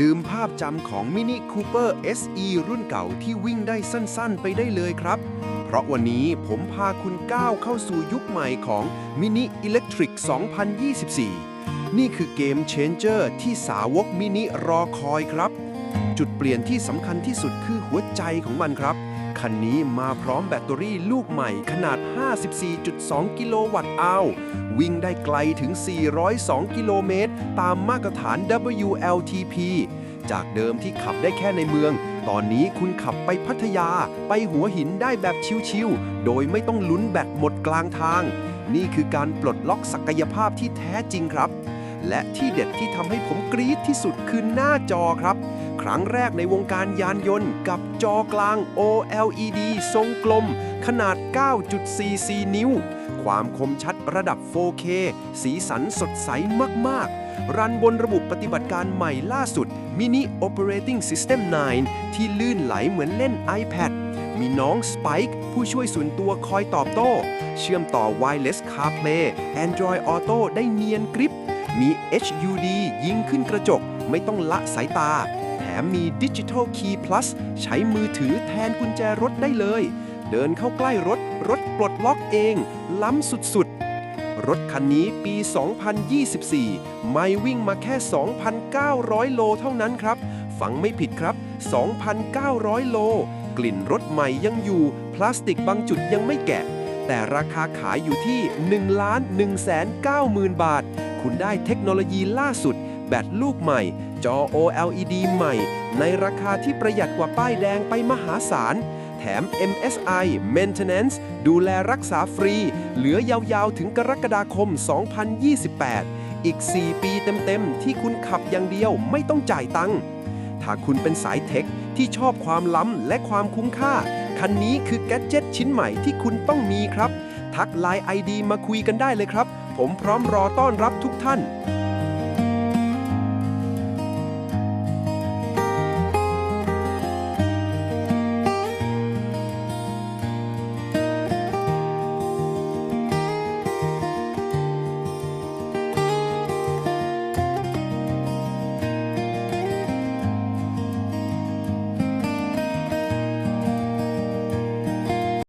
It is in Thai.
ลืมภาพจำของ Mini Cooper SE รุ่นเก่าที่วิ่งได้สั้นๆ ไปได้เลยครับ เพราะวันนี้ผมพาคุณก้าวเข้าสู่ยุคใหม่ของ Mini Electric 2024 นี่คือเกม Changer ที่สาวกมินิรอคอยครับ จุดเปลี่ยนที่สำคัญที่สุดคือหัวใจของมันครับ คันนี้มาพร้อมแบตเตอรี่ลูกใหม่ขนาด 54.2 กิโลวัตต์อาววิ่งได้ไกลถึง 402 กิโลเมตร ตามมาตรฐาน WLTP จากเดิมที่ขับได้แค่ในเมือง ตอนนี้คุณขับไปพัทยา ไปหัวหินได้แบบชิวๆ โดยไม่ต้องลุ้นแบตหมดกลางทาง นี่คือการปลดล็อกศักยภาพที่แท้จริงครับ และที่เด็ดที่ทำให้ผมกรี๊ดที่สุดคือหน้าจอครับ ครั้งแรกในวงการยานยนต์กับจอกลาง OLED ทรงกลม ขนาด 9.44 นิ้ว ความคมชัดระดับ 4K สีสันสดใสมาก ๆ รันบนระบบปฏิบัติการใหม่ล่าสุด Mini Operating System 9 ที่ลื่นไหลเหมือนเล่น iPad มีน้อง Spike ผู้ช่วยส่วนตัวคอยตอบโต้ เชื่อมต่อ Wireless CarPlay Android Auto ได้เนียนกริปมี HUD ยิงขึ้นกระจกไม่ต้องละสายตา แถมมี Digital Key Plus ใช้มือถือแทนกุญแจรถได้เลย เดินเข้าใกล้รถ รถปลดล็อกเอง ล้ำสุดๆ รถคันนี้ปี 2024 ไม่วิ่งมาแค่ 2,900 โลเท่านั้นครับ ฟังไม่ผิดครับ 2,900 โล กลิ่นรถใหม่ยังอยู่ พลาสติกบางจุดยังไม่แกะ แต่ราคาขายอยู่ที่1ล้าน1แสน9หมื่นบาท คุณได้เทคโนโลยีล่าสุด แบตลูกใหม่ จอ OLED ใหม่ ในราคาที่ประหยัดกว่าป้ายแดงไปมหาศาล แถม MSI Maintenance ดูแลรักษาฟรี เหลือยาวๆ ถึงกรกฎาคม 2028 อีก 4 ปีเต็มๆ ที่คุณขับอย่างเดียวไม่ต้องจ่ายตังค์ ถ้าคุณเป็นสายเทคที่ชอบความล้ำและความคุ้มค่า คันนี้คือแกดเจ็ตชิ้นใหม่ที่คุณต้องมีครับ ทักไลน์ ID มาคุยกันได้เลยครับ ผมพร้อมรอต้อนรับทุกท่าน